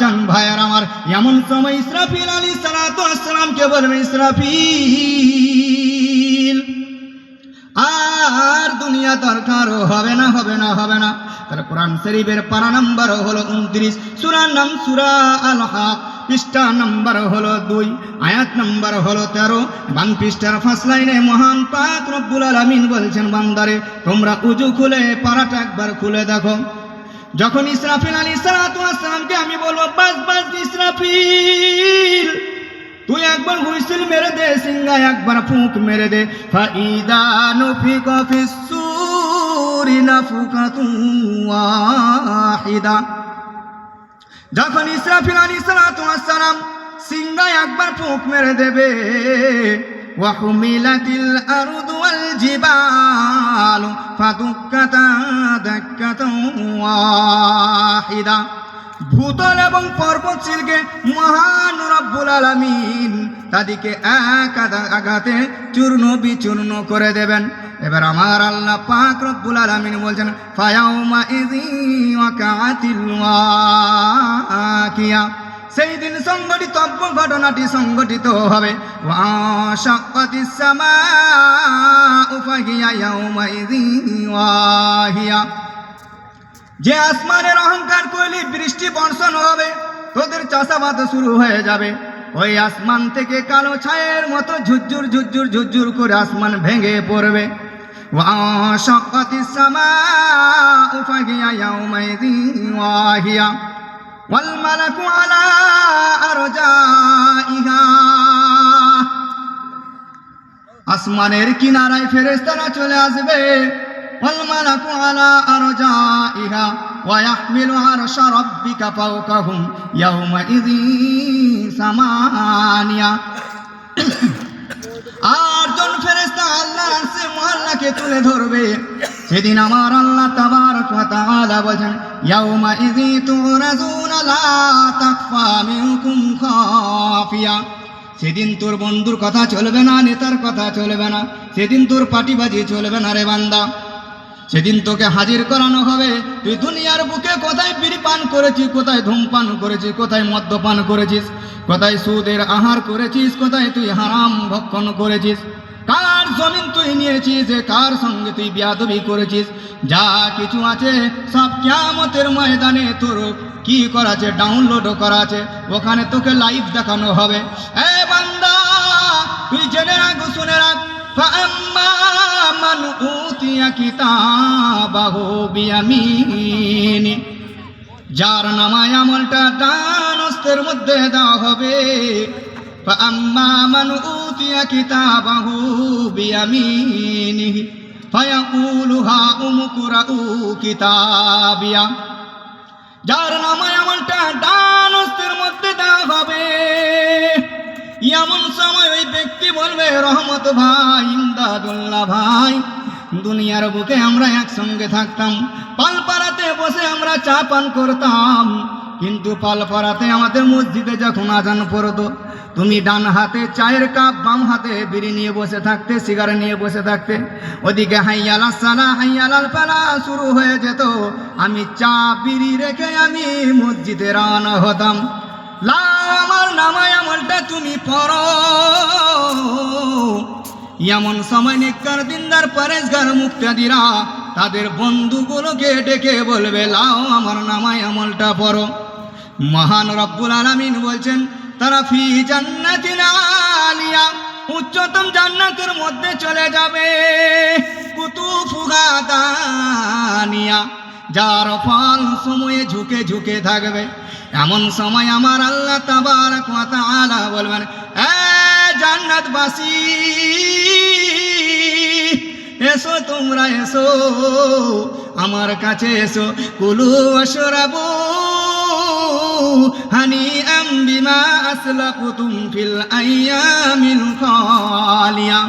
চান ভাইয়ার আমার এমন সময় ইসরাফিল আলী সালাতামকে বলবে, ইসরাফিল, আর দুনিয়া দরকার, হবে না হবে না হবে না। তার কোরআন শরীফের পারা নাম্বার হলো উনত্রিশ সুরার নাম সুরা আল হক পৃষ্ঠা নাম্বার হলো দুই, আয়াত নাম্বার হলো তেরো। বান পৃষ্ঠার ফার্স্ট লাইনে মহান পাক রব্বুল আলামিন বলছেন, বান্দারে, তোমরা উজু খুলে, পারাটা একবার খুলে দেখো। যখন ইসরাফিল আলী সালাতামকে আমি বলব, বাস বাস ইসরাফিল, তুই একবার হুইসেল মেরে দে সিঙ্গায় একবার ফুঁক মেরে দে। ফাইদা নুফিক ফিসুরি নাফুকাতুন ওয়াহিদা। যখন ইসরাফিল আলী সালাম সিঙ্গায় একবার ফুঁক মেরে দেবে وحملت الأرض والجبال فدكتا دكة واحدة ভূতল এবং পর্বত শিলকে মহান রব্বুল আলামিন তাদেরকে এক আধা- আঘাতে চূর্ণ বিচূর্ণ করে দেবেন এবার আমার আল্লাহ পাক রব্বুল আলামিন বলছেন ফায়াউমা ইযি ওয়াকাতিল ওয়াকিয়া সেই দিন সংগঠিত ঘটনাটি সংঘটিত হবে। যে আসমানের অহংকার করলে বৃষ্টি, বর্ষণ হবে, তোদের চাষাবাদ শুরু হয়ে যাবে। ওই আসমান থেকে কালো ছায়ের মতো ঝুরঝুর ঝুরঝুর ঝুরঝুর করে আসমান ভেঙে পড়বে। ওয়া والملك على أرجائها আসমানের কিনারায় ফেরেশতারা চলে আসবে والملك على أرجائها ويحمل عرش ربك فوقهم يومئذ ثمانية আটজন ফেরেশতা আল্লাহর আরশে মহল্লাকে তুলে ধরবে সেদিন আমার আল্লাহ ওয়া তাআলা বলেন ইয়াউমা ইযি সেদিন তোর বন্ধুর কথা চলবে না, নেতার কথা চলবে না, সেদিন তোর পাটিবাজি চলবে না রে বান্দা। সেদিন তোকে হাজির করানো হবে, তুই দুনিয়ার বুকে কোথায় বিড়ি পান করেছিস, কোথায় ধূমপান করেছিস, কোথায় মদ্যপান করেছিস, কোথায় সুদের আহার করেছিস, কোথায় তুই হারাম ভক্ষণ করেছিস। কার জমিন তুই নিয়েছিস, যে কার সঙ্গে তুই বিয়াদবি করেছিস? যা কিছু আছে সব ক্যামতের ময়দানে তোর কি করাছে ডাউনলোডও করা ওখানে তোকে লাইভ দেখানো হবে। এ বান্দা, তুই জেনে রাখ, শুনে রাখ। যার নামায় আমলটা দানস্তের মধ্যে দেওয়া হবে। আম্মা মানু أوتي كتابه بيمينه فيقول هاؤم اقرءوا كتابيا যার নামায় আমলটা ডান হস্তের মধ্যে দেওয়া হবে এমন সময় ওই ব্যক্তি বলবে রহমত ভাই ইমদাদুল্লাহ ভাই দুনিয়ার বুকে আমরা একসঙ্গে থাকতাম পালপাড়াতে বসে আমরা চা পান করতাম কিন্তু পালপাড়াতে আমাদের মসজিদে যখন আজান পড়তো, তুমি ডান হাতে চায়ের কাপ, বাম হাতে বিড়ি নিয়ে বসে থাকতে সিগারেট নিয়ে বসে থাকতে, ওদিকে হাইয়ালা সালা হাইয়ালাল পালা শুরু হয়ে যেত। আমি চা, বিড়ি রেখে আমি মসজিদে রানা হতাম। লা, আমার নামায় আমলটা তুমি পড়ো। এমন সময় নিকার দিনদার পরেশগার মুক্তাদিরা তাদের বন্ধুগুলোকে ডেকে বলবে, লাও, আমার নামায় আমলটা পড়ো। মহান রব্বুল আলামিন বলছেন, তারা ফি জান্নাতিন আলিয়া, উচ্চতম জান্নাতের মধ্যে চলে যাবে। কুতুফুহা দানিয়া যার ফল সময়ে ঝুঁকে ঝুঁকে থাকবে। এমন সময় আমার আল্লাহ তাবারক ওয়া তাআলা বলবেন জান্নাতবাসী, এসো তোমরা এসো, আমার কাছে এসো, কুলু অশরাবু হানি আম বিমা আসলাকুতুম ফিল আইয়ামিল খালিয়া